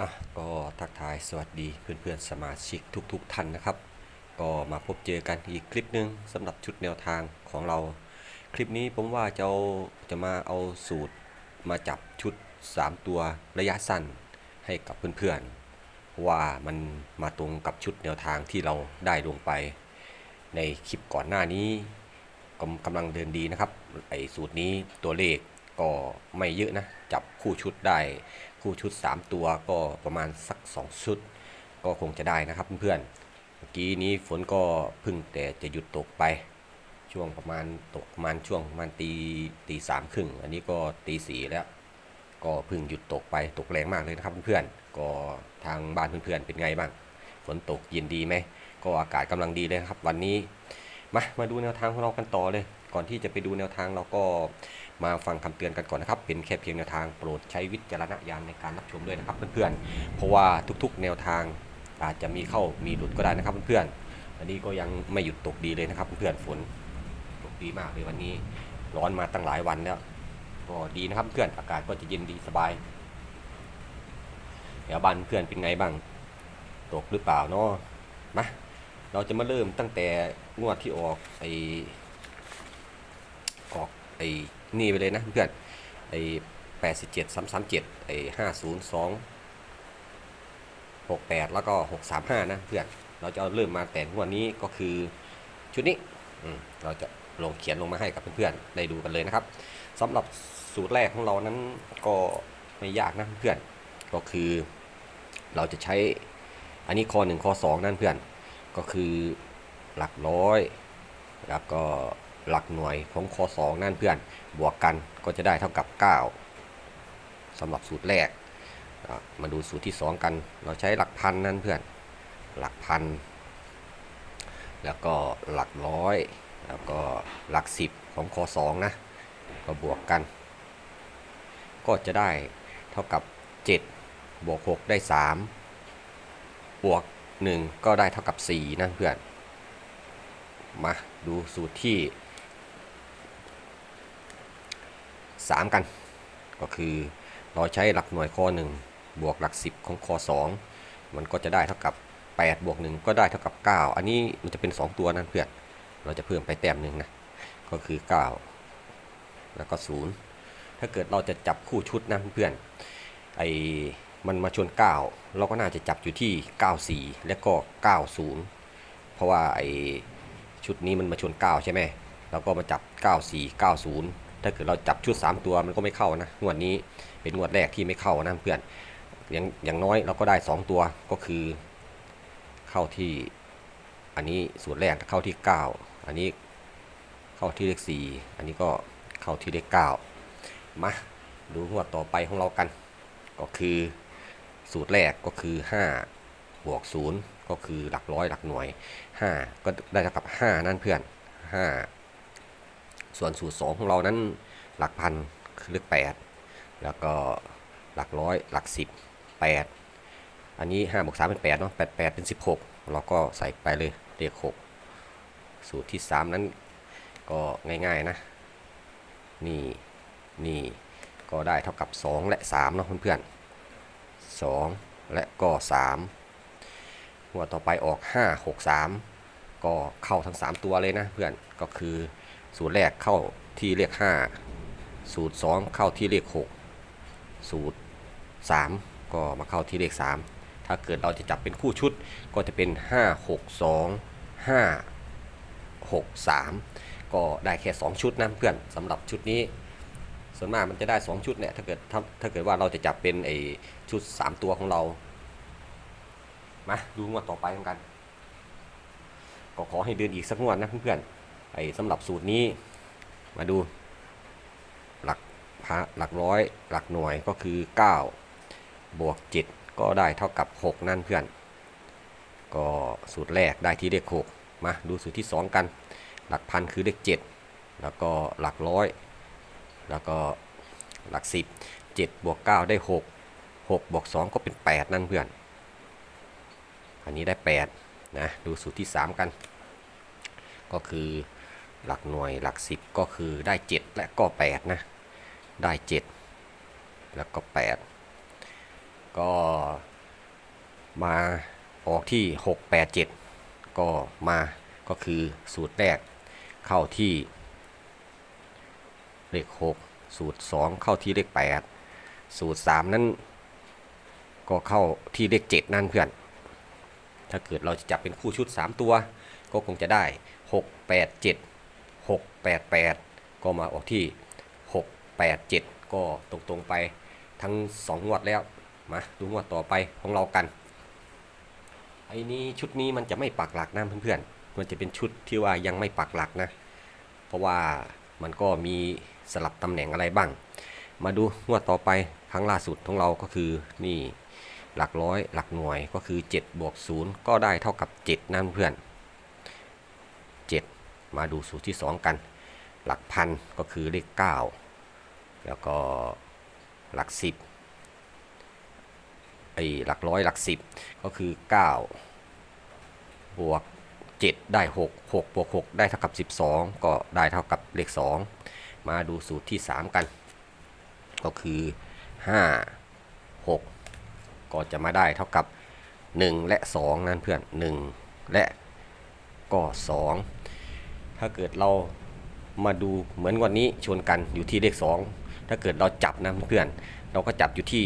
อะก็ทักทายสวัสดีเพื่อนๆสมาชิกทุกๆท่านนะครับ ก็มาพบเจอกันอีกคลิปหนึ่งสำหรับชุดแนวทางของเรา คลิปนี้ผมว่าจะเอาจะมาเอาสูตรมาจับชุด 3 ตัวระยะสั้นให้กับเพื่อนๆ ว่ามันมาตรงกับชุดแนวทางที่เราได้ลงไป ในคลิปก่อนหน้านี้กำกำลังเดินดีนะครับไอ้สูตรนี้ตัวเลข ก็ไม่เยอะนะ จับคู่ชุดได้คู่ชุด 3 ตัวก็ประมาณสัก 2 ชุด ก็คงจะได้นะครับเพื่อนๆเมื่อกี้นี้ฝนก็พึ่งแต่จะหยุดตกไป ช่วงประมาณตกประมาณช่วงประมาณตีตีสามครึ่งอันนี้ก็ตีสี่แล้ว ก็พึ่งหยุดตกไปตกแรงมากเลยนะครับเพื่อนๆก็ทางบ้านเพื่อนๆเป็นไงบ้าง ฝนตกเย็นดีไหมก็อากาศกำลังดีเลยครับ วันนี้มามาดูแนวทางของเรากันต่อเลย ก่อนที่จะไปดูแนวทางเราก็ มาฟังคำเตือนกันก่อนนะครับ เป็นแค่เพียงแนวทางโปรดใช้วิจารณญาณในการรับชมด้วยนะครับเพื่อนๆ เพราะว่าทุกๆ แนวทางอาจจะมีเข้ามีหลุดก็ได้นะครับเพื่อนๆ อันนี้ก็ยังไม่หยุดตกดีเลยนะครับเพื่อนๆ ฝนตกดีมากเลยวันนี้ ร้อนมาตั้งหลายวันแล้ว ก็ดีนะครับเพื่อน อากาศก็จะเย็นดีสบายเดี๋ยวบ้านเพื่อนเป็นไงบ้าง ตกหรือเปล่าเนาะมาเราจะมาเริ่มตั้งแต่งวดที่ออกไอออกไอ นี่ไปเลยนะเพื่อนไอ้แปดสิบเจ็ดสามสามเจ็ดไอ้ห้าศูนย์สองหกแปดแล้วก็หกสามห้านะเพื่อนเราจะเาเริ่มมาแต่งวดนี้ก็คือชุดนี้เราจะลงเขียนลงมาให้กับเพื่อนๆได้ดูกันเลยนะครับสำหรับสูตรแรกของเรานั้นก็ไม่ยากนะเพื่อนก็คือเราจะใช้อันนี้ข้อ1ข้อ2นั่นเพื่อนก็คือหลักร้อยแล้วก็ หลักหน่วยของข้อ2นั่นเพื่อน บวกกันก็จะได้เท่ากับ 9สำหรับสูตรแรก มาดูสูตรที่ 2 กัน เราใช้หลักพันนั่นเพื่อน หลักพัน แล้วก็หลักร้อย แล้วก็หลัก 10 ของข้อ2นะ ก็บวกกัน ก็จะได้เท่ากับ 7 บวก 6 ได้ 3 บวก 1 ก็ได้เท่ากับ 4 นะเพื่อน มาดูสูตรที่ 3 กัน ก็คือเราใช้หลักหน่วยข้อ 1 บวกหลัก 10 ของข้อ 2 มันก็จะได้เท่ากับ 8 บวก 1 ก็ได้เท่ากับ 9 อันนี้มันจะเป็น 2 ตัวนั่นเพื่อนเราจะเพิ่มไปแต้มหนึ่งนะก็คือ 9 แล้วก็ 0 ถ้าเกิดเราจะจับคู่ชุดนะเพื่อนไอมันมาชน 9 เราก็น่าจะจับอยู่ที่ 94 และก็ 90 เพราะว่าไอชุดนี้มันมาชน 9 ใช่ไหมเราก็มาจับ 94 90 ถ้าเกิดเราจับชุด 3 ตัวมันก็ไม่เข้านะงวดนี้เป็นงวดแรกที่ไม่เข้านะเพื่อนอย่างอย่างน้อยเราก็ได้ 2 ตัวก็คือ เข้าที่อันนี้ส่วนแรกเข้าที่ 9 อันนี้เข้าที่เลข4อันนี้ก็เข้าที่เลข9มาดูงวดต่อไปของเรากัน ก็คือสูตรแรกก็คือ 5 บวก 0 ก็คือหลักร้อยหลักหน่วย 5 ก็ได้เท่ากับ 5 นั่นเพื่อน 5 ส่วนสูตร 2 ของเรานั้นหลักพันคือเลข8 แล้วก็หลักร้อยหลัก 10 8 อันนี้5บวก3เป็น8เนาะ8 8 เป็น 16 เราก็ใส่ไปเลยเลข6สูตรที่ 3 นั้นก็ง่ายๆนะ นี่นี่ก็ได้เท่ากับ 2 และ 3 เนาะเพื่อนๆ2 และก็ 3 หัวต่อไปออก 5 6 3 ก็เข้าทั้ง 3 ตัวเลยนะเพื่อนก็คือ สูตรแรกเข้าที่เลข5 สูตร 2 เข้าที่เลข 6 สูตร 3 ก็มาเข้าที่เลข 3 ถ้าเกิดเราจะจับเป็นคู่ชุดก็จะเป็น 5 6 2 5 6 3 ก็ได้แค่ 2 ชุดนะเพื่อนสำหรับชุดนี้ ส่วนมากมันจะได้ 2 ชุดเนี่ยถ้าเกิดถ้าถ้าเกิดว่าเราจะจับเป็นไอชุด 3 ตัวของเรา มาดูงวดต่อไปกัน ก็ขอให้เดินอีกสักงวดนะเพื่อนๆ ไอ้สำหรับสูตรนี้มาดู หลักพระหลักร้อย หลักหน่วยก็คือ 9 บวก 7 ก็ได้เท่ากับ 6 นั่นเพื่อน ก็สูตรแรกได้ที่เลข 6 มาดูสูตรที่ 2 กัน หลักพันคือเลข 7 แล้วก็หลักร้อย แล้วก็หลักสิบเจ็ดบวกเก้าได้หกหกบวกสองก็เป็นแปดนั่นเพื่อน อันนี้ได้แปดนะ ดูสูตรที่สามกัน ก็คือ หลักหน่วยหลักสิบก็คือได้เจ็ดและก็แปดนะ ได้เจ็ดแล้วก็แปดก็มาออกที่ 687 ก็มาก็คือสูตรแรกเข้าที่เลข 6 สูตร 2 เข้าที่เลข 8 สูตร 3 นั้น ก็เข้าที่เลข 7 นั่นเพื่อน ถ้าเกิดเราจะจับเป็นคู่ชุด 3 ตัว ก็คงจะได้ 6 8 7 6 8 8 ก็มาออกที่ 6 8 7 ก็ตรงๆไปทั้ง 2 งวดแล้ว มาดูงวดต่อไปของเรากัน ไอ้นี้ชุดนี้มันจะไม่ปักหลักนะเพื่อนๆ มันจะเป็นชุดที่ว่ายังไม่ปักหลักนะ เพราะว่ามันก็มีสลับตำแหน่งอะไรบ้าง มาดูงวดต่อไปครั้งล่าสุดของเราก็คือนี่หลักร้อยหลักหน่วยก็คือ7บวก0ก็ได้เท่ากับ 7 นั่นเพื่อน 7 มาดูสูตรที่ 2 กัน หลักพันก็คือเลข 9 แล้วก็หลัก 10ไอ้หลักร้อยหลัก 10 ก็คือ 9 บวก 7 ได้ 6 6บวก6ได้เท่ากับ 12 ก็ได้เท่ากับเลข 2 มาดูสูตรที่ 3 กัน ก็คือ 5 6 ก็จะมาได้เท่ากับ 1 และ 2 นั่นเพื่อน 1 และก็ 2 ถ้าเกิดเรา มาดูเหมือนวันนี้ชวนกันอยู่ที่เลข 2 ถ้าเกิดเราจับนะเพื่อนเราก็จับอยู่ที่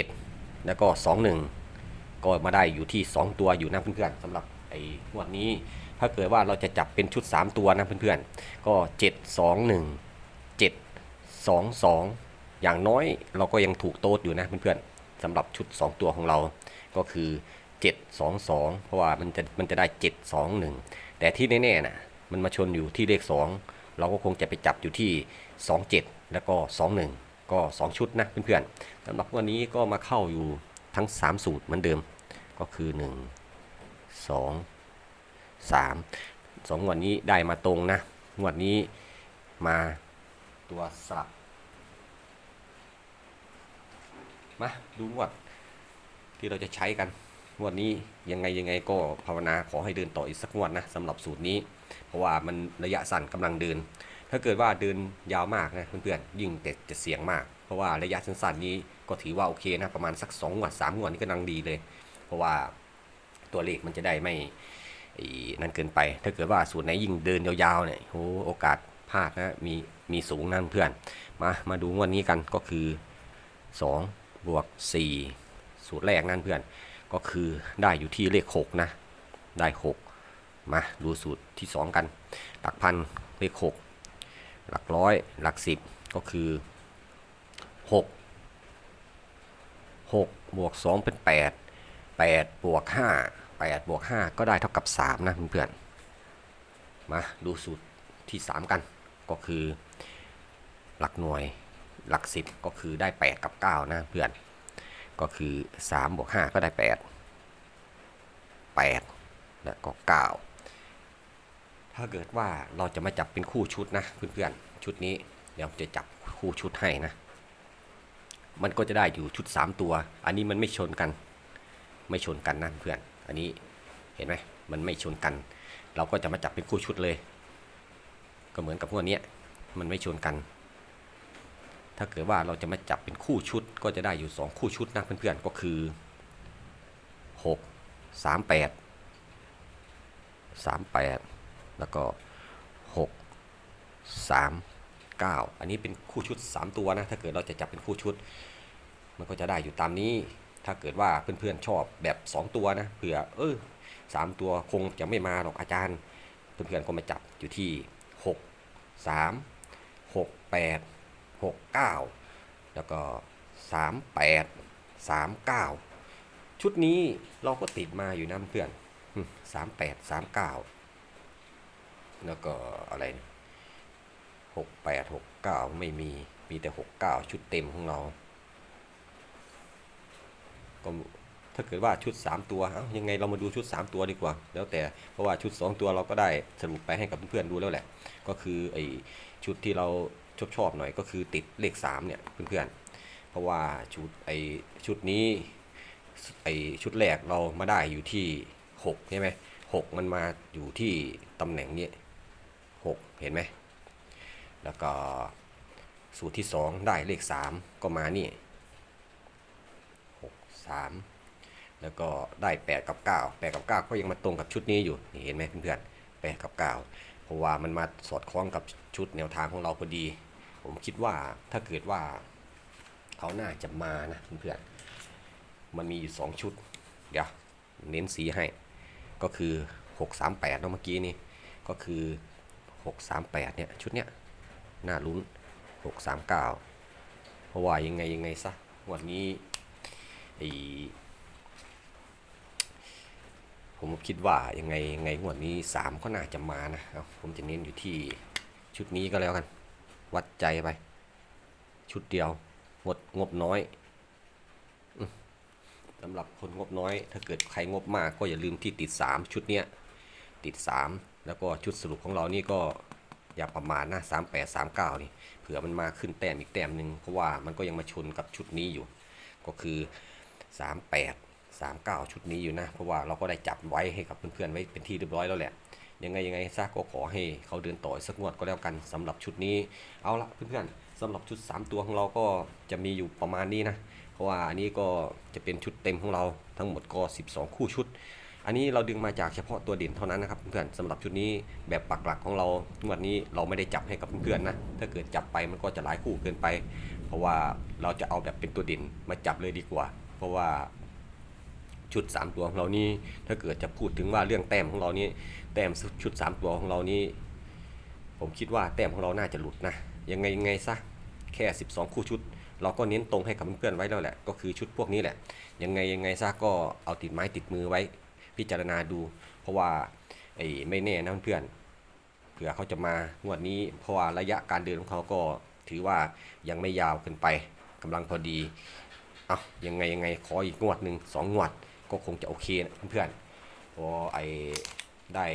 27 แล้วก็ 21 ก็มาได้อยู่ที่ 2 ตัวอยู่นะเพื่อนๆสำหรับไอ้งวดนี้ ถ้าเกิดว่าเราจะจับเป็นชุด 3 ตัวนะเพื่อนๆก็ 7 2 1 7 2 2 อย่างน้อยเราก็ยังถูกโต๊ดอยู่นะเพื่อนๆสำหรับชุด 2 ตัวของเราก็คือ 7 2 2 เพราะว่ามันจะมันจะได้ 7 2 1 แต่ที่แน่ๆนะมันมาชนอยู่ที่เลข 2 เราก็คงจะไปจับอยู่ที่ 2 7 แล้วก็ 2 1 ก็ 2 ชุดนะเพื่อนๆสำหรับวันนี้ก็มาเข้าอยู่ทั้ง 3 สูตรเหมือนเดิม ก็คือ 1 2 3 2งวดนี้ได้มาตรงนะงวดนี้มาตัวสลับมาดูงวดที่เราจะใช้กัน งวดนี้ยังไงยังไงก็ภาวนาขอให้เดินต่ออีกสักงวดนะสำหรับสูตรนี้ เพราะว่ามันระยะสั้นกำลังเดิน ถ้าเกิดว่าเดินยาวมากนะเพื่อนๆยิ่งแต่จะเสี่ยงมาก เพราะว่าระยะสั้นๆนี้ก็ถือว่าโอเคนะประมาณสัก2งวด3งวดนี่ก็กำลังดีเลย เพราะว่าตัวเลขมันจะได้ไม่นั่นเกินไป ถ้าเกิดว่าสูตรไหนยิ่งเดินยาวๆเนี่ยโหโอกาสพลาดนะมีมีสูงนั่นเพื่อนมามาดูงวดนี้กันก็คือ2บวก4สูตรแรกนั่นเพื่อน ก็คือได้อยู่ที่เลข 6 นะ ได้ 6 มาดูสูตรที่ 2 กัน หลักพันเลข 6 หลักร้อยหลัก 10 ก็คือ 6 6บวก2เป็น 8 8บวก5 8บวก5ก็ได้เท่ากับ 3 นะเพื่อนๆมาดูสูตรที่ 3 กันก็คือ หลักหน่วยหลัก 10 ก็คือได้ 8 กับ 9 นะเพื่อน ก็คือ3บวก5ก็ได้ 8 8และก็9ถ้าเกิดว่าเราจะมาจับเป็นคู่ชุดนะเพื่อนๆชุดนี้เดี๋ยวจะจับคู่ชุดให้นะ มันก็จะได้อยู่ชุด 3 ตัว อันนี้มันไม่ชนกัน ไม่ชนกันนะเพื่อนอันนี้เห็นไหมมันไม่ชนกัน เราก็จะมาจับเป็นคู่ชุดเลย ก็เหมือนกับพวกนี้มันไม่ชนกัน ถ้าเกิดว่าเราจะมาจับเป็นคู่ชุดก็จะได้อยู่ 2 คู่ชุดนะเพื่อนๆก็คือ 6 3 8 3 8 แล้วก็ 6 3 9 อันนี้เป็นคู่ชุด 3 ตัวนะถ้าเกิดเราจะจับเป็นคู่ชุด มันก็จะได้อยู่ตามนี้ ถ้าเกิดว่าเพื่อนๆชอบแบบ 2 ตัวนะเผื่อเออสามตัวคงจะไม่มาหรอกอาจารย์เพื่อนๆก็มาจับอยู่ที่ 6 3 6 8 6 9 แล้วก็ 3 8 3 9 ชุดนี้เราก็ติดมาอยู่นะเพื่อนสามแปดสามเก้าแล้วก็อะไรหกแปดหกเก้าไม่มีมีแต่หกเก้าชุดเต็มของเราก็ถ้าเกิดว่าชุด 3 ตัวเอายังไงเรามาดูชุด 3 ตัวดีกว่า แล้วแต่เพราะว่าชุด 2 ตัวเราก็ได้สรุปไปให้กับเพื่อนๆดูแล้วแหละ ก็คือไอชุดที่เรา ชอบชอบๆหน่อยก็คือติดเลข3เนี่ยเพื่อนๆ เพราะว่าชุดไอชุดนี้ไอชุดแรกเรามาได้อยู่ที่6ใช่ไหมหกมันมาอยู่ที่ตำแหน่งนี้6เห็นไหมแล้วก็สูตรที่ 2 ได้เลข 3 ก็มานี่6สามแล้วก็ได้แปดกับเก้าแปดกับเก้าก็ยังมาตรงกับชุดนี้อยู่นี่เห็นไหมเพื่อนๆแปดกับเก้าเพราะว่ามันมาสอดคล้องกับชุดแนวทางของเราพอดี ผมคิดว่าถ้าเกิดว่าเขาน่าจะมานะเพื่อนๆมันมีอยู่สองชุด เดี๋ยวเน้นสีให้ ก็คือ 638เนาะเมื่อกี้นี่ก็คือ 638เนี่ยชุดเนี้ยน่าลุ้น 639 เพราะว่ายังไงยังไงซะวันนี้ไอผมคิดว่ายังไงยังไงงวดนี้ 3 ก็น่าจะมานะ ผมจะเน้นอยู่ที่ชุดนี้ก็แล้วกัน วัดใจไป ชุดเดียวงดงบน้อยสำหรับคนงบน้อย ถ้าเกิดใครงบมากก็อย่าลืมที่ติด 3 ชุดเนี้ยติด 3 แล้วก็ชุดสรุปของเรานี่ก็อย่าประมาณนะ38 39 นี่เผื่อมันมาขึ้นแต้มอีกแต้มหนึ่งเพราะว่ามันก็ยังมาชนกับชุดนี้อยู่ ก็คือ 38 39 ชุดนี้อยู่นะ เพราะว่าเราก็ได้จับไว้ให้กับเพื่อนๆไว้เป็นที่เรียบร้อยแล้วแหละ ยังไงยังไงซะก็ขอให้เขาเดินต่อสักงวดก็แล้วกันสำหรับชุดนี้เอาละเพื่อนๆสำหรับชุด 3 ตัวของเราก็จะมีอยู่ประมาณนี้นะเพราะว่าอันนี้ก็จะเป็นชุดเต็มของเราทั้งหมดก็ 12 คู่ชุด อันนี้เราดึงมาจากเฉพาะตัวเด่นเท่านั้นนะครับเพื่อนๆสำหรับชุดนี้แบบปักหลักของเราวันนี้เราไม่ได้จับให้กับเพื่อนๆนะถ้าเกิดจับไปมันก็จะหลายคู่เกินไป เพราะว่าเราจะเอาแบบเป็นตัวเด่นมาจับเลยดีกว่า เพราะว่า ชุด 3 ตัวของเรานี่ถ้าเกิดจะพูดถึงว่าเรื่องแต้มของเรานี่แต้มชุด 3 ตัวของเรานี่ผมคิดว่าแต้มของเราน่าจะหลุดนะยังไงยังไงซะแค่ 12 คู่ชุด เราก็เน้นตรงให้กับเพื่อนๆไว้แล้วแหละ ก็คือชุดพวกนี้แหละ ยังไงยังไงซะก็เอาติดไม้ติดมือไว้ พิจารณาดู เพราะว่าไอ้ไม่แน่นะเพื่อนเผื่อเขาจะมางวดนี้ เพราะว่าระยะการเดินของเขาก็ถือว่ายังไม่ยาวเกินไปกำลังพอดีเอายังไงยังไงขออีกงวดหนึ่งสองงวด ก็คงจะโอเคนะเพื่อนๆพอไอ้ได้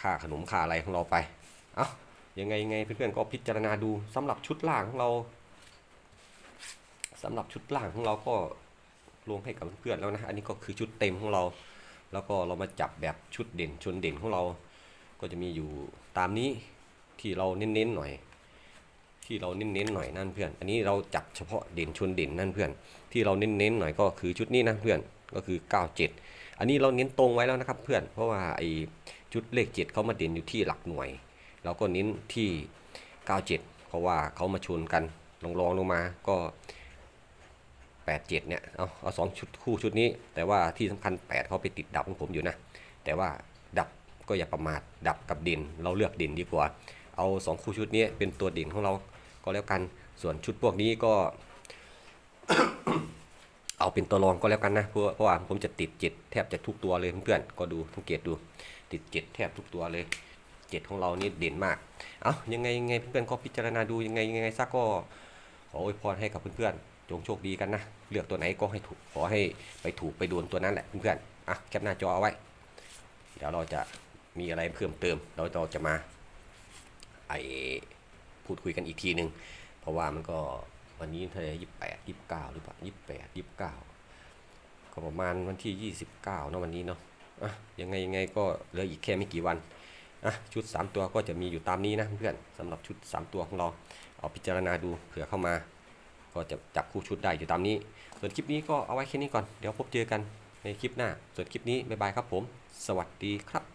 ค่าขนมค่าอะไรของเราไป เอายังไงยังไงเพื่อนๆก็พิจารณาดูสำหรับชุดล่างของเราสำหรับชุดล่างของเราก็ลงให้กับเพื่อนๆแล้วนะ อันนี้ก็คือชุดเต็มของเรา แล้วก็เรามาจับแบบชุดเด่นชนเด่นของเรา ก็จะมีอยู่ตามนี้ที่เราเน้นๆหน่อย ที่เราเน้นๆหน่อยนั่นเพื่อน อันนี้เราจับเฉพาะเด่นชนเด่นนั่นเพื่อน ที่เราเน้นๆหน่อยก็คือชุดนี้นะเพื่อนก็คือ 97 อันนี้เราเน้นตรงไว้แล้วนะครับเพื่อน เพราะว่าไอ้ชุดเลข 7เขามาเด่นอยู่ที่หลักหน่วย เราก็เน้นที่ 97 เพราะว่าเขามาชนกันลองลองลงมาก็ 87 เนี่ย เอาเอาสองชุดคู่ชุดนี้ แต่ว่าที่สำคัญ 8 เขาไปติดดับของผมอยู่นะ แต่ว่าดับก็อย่าประมาทดับกับเด่นเราเลือกเด่นดีกว่า เอาสองคู่ชุดนี้เป็นตัวเด่นของเรา ก็แล้วกัน ส่วนชุดพวกนี้ก็เอาเป็นตัวรองก็แล้วกันนะเพราะเพราะว่าผมจะติดเจ็ดแทบจะทุกตัวเลยเพื่อนๆก็ดูสังเกตดูติดเจ็ดแทบทุกตัวเลยเจ็ดของเรานี่เด่นมากเอายังไงยังไงเพื่อนๆก็พิจารณาดูยังไงยังไงซะก็ขออวยพรให้กับเพื่อนๆจงโชคดีกันนะเลือกตัวไหนก็ให้ถูกขอให้ไปถูกไปโดนตัวนั้นแหละเพื่อนๆอะแคปหน้าจอเอาไว้เดี๋ยวเราจะมีอะไรเพิ่มเติมเราเราจะมาไอ พูดคุยกันอีกทีหนึ่งเพราะว่ามันก็วันนี้เท่าไหร่ยี่สิบแปดยี่สิบเก้าหรือเปล่ายี่สิบแปดยี่สิบเก้าก็ประมาณวันที่ยี่สิบเก้าเนาะวันนี้เนาะอะยังไงยังไงก็เหลืออีกแค่ไม่กี่วันอะชุด 3 ตัวก็จะมีอยู่ตามนี้นะเพื่อนสำหรับชุด 3 ตัวของเราเอาพิจารณาดูเผื่อเข้ามา ก็จะจับคู่ชุดได้อยู่ตามนี้ ส่วนคลิปนี้ก็เอาไว้แค่นี้ก่อน เดี๋ยวพบเจอกันในคลิปหน้า ส่วนคลิปนี้บ๊ายบายครับผม สวัสดีครับ